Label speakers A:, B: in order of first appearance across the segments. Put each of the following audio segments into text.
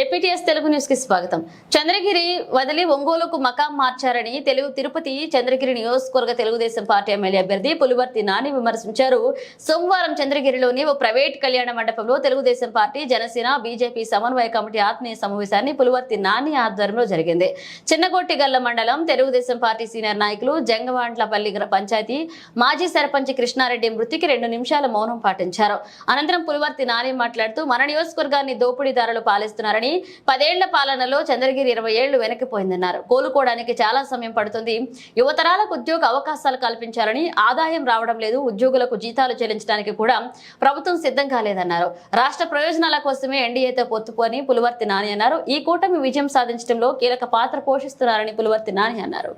A: APTS Telugu న్యూస్కి స్వాగతం. చంద్రగిరి వదిలి ఒంగోలుకు మకాం మార్చారని తెలుగు తిరుపతి చంద్రగిరి నియోజకవర్గ తెలుగుదేశం పార్టీ ఎమ్మెల్యే అభ్యర్థి పులివర్తి నాని విమర్శించారు. సోమవారం చంద్రగిరిలోని ఓ ప్రైవేట్ కళ్యాణ మండపంలో తెలుగుదేశం పార్టీ జనసేన బీజేపీ సమన్వయ కమిటీ ఆత్మీయ సమావేశాన్ని పులివర్తి నాని ఆధ్వర్యంలో జరిగింది. చిన్నగొట్టిగల్ల మండలం తెలుగుదేశం పార్టీ సీనియర్ నాయకులు జంగవాంట్లపల్లి పంచాయతీ మాజీ సర్పంచ్ కృష్ణారెడ్డి మృతికి రెండు నిమిషాల మౌనం పాటించారు. అనంతరం పులివర్తి నాని మాట్లాడుతూ మన నియోజకవర్గాన్ని దోపిడీదారులు పాలిస్తున్నారని పదేళ్ళ పాలనలో చంద్రగిరి ఇరవై ఏళ్ళు వెనక్కిపోయిందన్నారు. కోలుకోవడానికి చాలా సమయం పడుతుంది. యువతరాలకు ఉద్యోగ అవకాశాలు కల్పించాలని ఆదాయం రావడం లేదు. ఉద్యోగులకు జీతాలు చెల్లించడానికి కూడా ప్రభుత్వం సిద్ధం కాలేదన్నారు రాష్ట్ర ప్రయోజనాల కోసమే ఎన్డీఏతో పొత్తుపోని పులివర్తి నాని అన్నారు. ఈ కూటమి విజయం సాధించడంలో కీలక పాత్ర పోషిస్తున్నారని పులివర్తి నాని అన్నారు.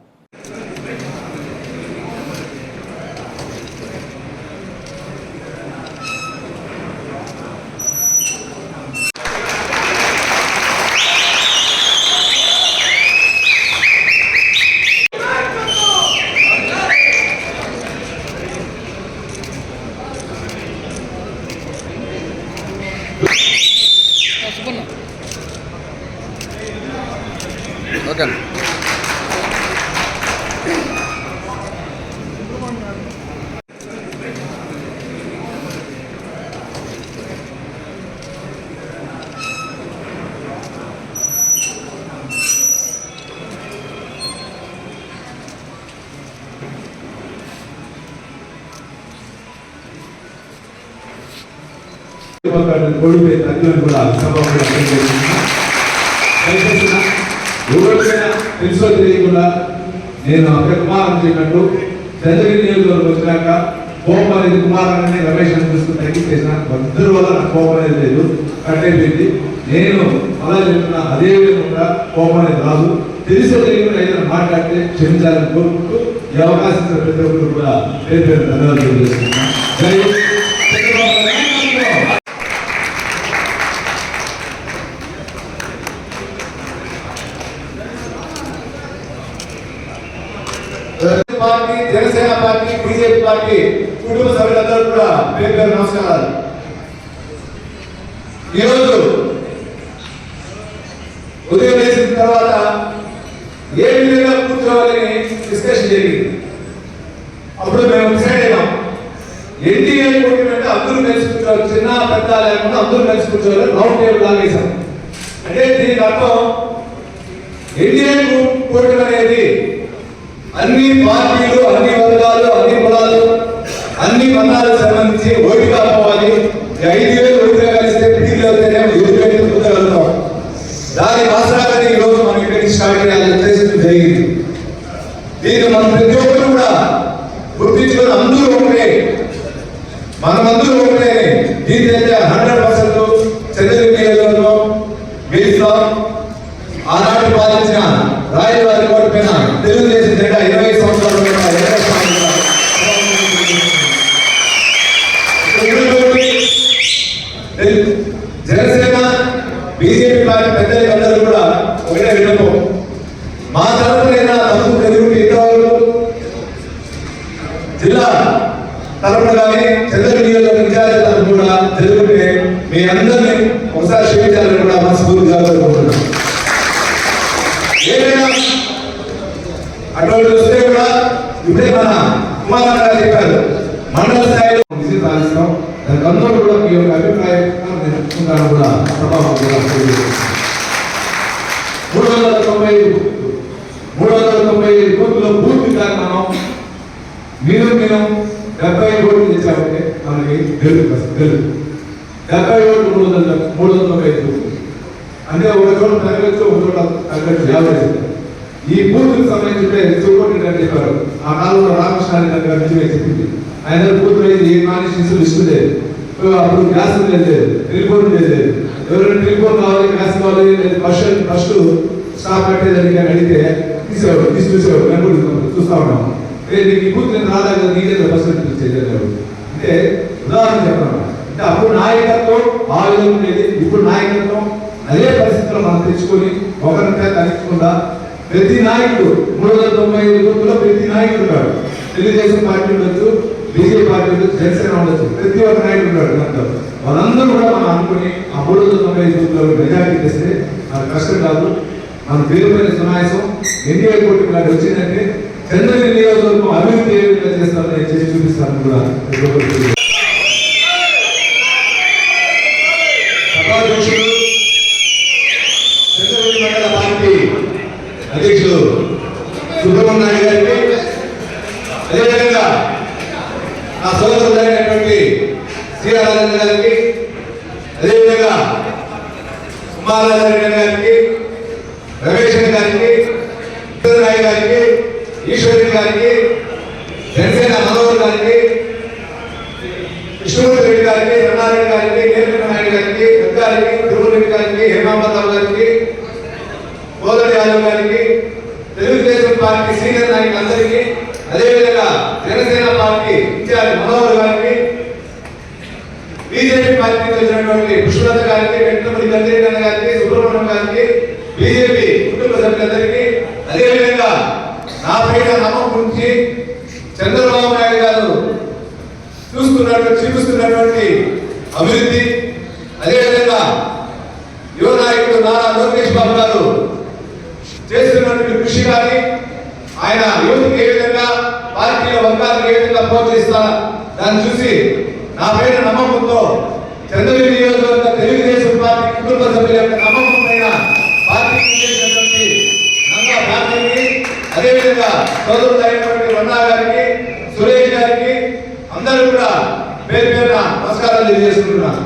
B: ఓకే అండి
C: కోడిపోయి తగ్గులను కూడా సభలో దయచేసి ఎవరికైనా తెలుసో తెలియకుండా నేను అక్కడ కుమారం చెప్పినట్టు చంద్రగిరి నియోజకవర్గం వచ్చినాక కోపం అనేది కుమారం అనే రమేష్ అని చూసుకుని తగ్గించేసిన అందరి వల్ల నాకు కోపం అనేది లేదు. కట్ అయిపోయింది నేను అలా చెప్తున్నా అదే విధంగా కోపం అనేది రాదు. తెలిసో తెలియకుండా ఏదైనా మాట్లాడితే క్షమించాలని కోరుకుంటూ ఈ అవకాశం ప్రతి ఒక్కరు కూడా పేరు పేరు ధన్యవాదాలు తెలియజేస్తున్నాను జై Chandrababu Naidu. Telugudesam party Janasena party BJP party కుటుంబ సభ్యులందరూ కూడా పేరు పేరు నమస్కారాలు. ఈరోజు ఉదయం వేసిన తర్వాత ఏ విధంగా కూర్చోవాలని డిస్కషన్ జరిగింది. అప్పుడు మేము డిసైడ్ అయినాం ఎన్డీఏ కొట్టినట్టు అందరూ కలిసి కూర్చోవాలి. చిన్న పెద్ద లేకుండా అందరూ కలిసి కూర్చోవాలి. రౌండ్ టేబుల్ లాగేశాం అంటే దీనికి అర్థం ఎన్టీఏ కూటమి అనేది అన్ని పార్టీలు అన్ని వర్గాలు అన్ని కులాలు అన్ని మతాలకు సంబంధించి ఓటిగా పోవాలి ఈ ఐదు తరఫున కానీ చంద్రగిరి నియోజకవర్గ ఇన్ఛార్జ్ కూడా జరుగుతుంటే మీ అందరినీ ఒకసారి క్షమించాలని కూడా మనస్ఫూర్తిగా కోరుకుంటున్నాను. ఏదైనా అటువంటి వస్తే కూడా ఇప్పుడే మన కుమార్ గారు చెప్పారు మండల స్థాయిలో విజయం సాధిస్తాం. దానికి అందరూ కూడా మీ యొక్క అభిప్రాయం నేర్చుకుంటాను కూడా ప్రభావం కూడా మూడు వందల తొంభై మూడు వందల తొంభై ఐదు కోట్ల మీరు నేను డెబ్బై కోట్లు తెచ్చామంటే మనకి గెలుపు వస్తుంది, గెలుపు. డెబ్బై ఓట్లు మూడు వందల మూడు వందల తొంభై ఐదు అంటే ఒక చోట తగ్గచ్చు ఒక చోట తగ్గచ్చు యాభై ఈ బూత్కి సంబంధించి చూడండి గారు చెప్పారు ఆ కాలంలో రామకృష్ణ దగ్గర నుంచి చెప్పింది. ఆయన బూత్ అయితే ఏ కాన్స్టిట్యూన్సీ లిస్ట్ లేదు. అప్పుడు గ్యాస్ లేదు టెలిఫోన్ లేదు ఎవరైనా టెలిఫోన్ కావాలి గ్యాస్ కావాలి లేదు ఫస్ట్ ఫస్ట్ స్టాప్ కట్టేదానికి అడిగితే తీసేవాడు తీసి చూసేవాడు మేము చూస్తా ఉన్నాం. రేపు నీకు ఈ బూత్ నేను రాదా కదా నీకే అంటే ఉదాహరణ చెప్పాను. అంటే అప్పుడు నాయకత్వం ఆ విధంగా ఉండేది. ఇప్పుడు నాయకత్వం అదే పరిస్థితుల్లో మనం తెచ్చుకొని ఒకరిపై తగ్గించకుండా ప్రతి నాయకుడు మూడు వందల తొంభై ఐదు బూత్లో ప్రతి నాయకుడు కాడు తెలుగుదేశం పార్టీ ఉండొచ్చు బీజేపీ పార్టీ ఉండొచ్చు జనసేన ఉండొచ్చు. ప్రతి ఒక్క నాయకుడు కాడు దాంట్లో వాళ్ళందరూ కూడా మనం అనుకుని ఆ మూడు వందల తొంభై ఐదు బూత్లో మెజార్టీ తెస్తే మన కష్టం కాదు. మన పేరుపైన సునాయాసం. ఎన్డీఏ కూటమి నాడు వచ్చిందంటే చంద్రగిరి నియోజకవర్గం అభివృద్ధి ఏ విధంగా చేస్తారని చేసి చూపిస్తాను కూడా సభాధ్యక్షుడు చంద్రగిరి మండల పార్టీ అధ్యక్షుడు సుబ్రహ్మణ్య గారికి అదేవిధంగా నా సోదరుడైనటువంటి శ్రీరాజేంద్ర గారికి అదేవిధంగా గారికి రమేష్ గారికి రాయ్ గారికి ఈశ్వరి గారికి జనసేన మనోహర్ గారికి విష్ణుమూర్తి రెడ్డి గారికి రమణారెడ్డి గారికి నీలకంఠ గారికి పెద్దారికి తిరుమలరెడ్డి గారికి హేమాంబరావు గారికి కోదటి యాదవ్ గారికి తెలుగుదేశం పార్టీ సీనియర్ నాయకులందరికీ అదేవిధంగా జనసేన పార్టీ ఇన్ఛార్జ్ మనోహర్ గారికి బీజేపీ పార్టీకి వచ్చినటువంటి పుష్పలత గారికి వెంకటపల్లి గంగిరెడ్డి గారికి సుబ్రహ్మణ్యం గారికి బీజేపీ కుటుంబ సభ్యులందరికీ అదేవిధంగా నా పైన నమ్మకం నుంచి చంద్రబాబు నాయుడు గారు చూస్తున్నటువంటి చూపిస్తున్నటువంటి అభివృద్ధి అదేవిధంగా యువ నాయకుడు నారా లోకేష్ బాబు గారు చేస్తున్నటువంటి కృషి కానీ ఆయన యువతకి ఏ విధంగా పార్టీలో వర్గాలకు ఏ విధంగా ప్రోత్సహిస్తా దాన్ని చూసి నా పైన నమ్మకంతో చంద్రబాబు నియోజకవర్గ తెలుగుదేశం పార్టీ కుటుంబ సభ్యుల యొక్క నమ్మకం పైన పార్టీకి చేసినటువంటి నంగా పార్టీకి అదేవిధంగా సోదరుడు అయినటువంటి రమణ గారికి సురేష్ గారికి అందరూ కూడా పేరు పేరున నమస్కారాలు తెలియజేసుకుంటున్నాను.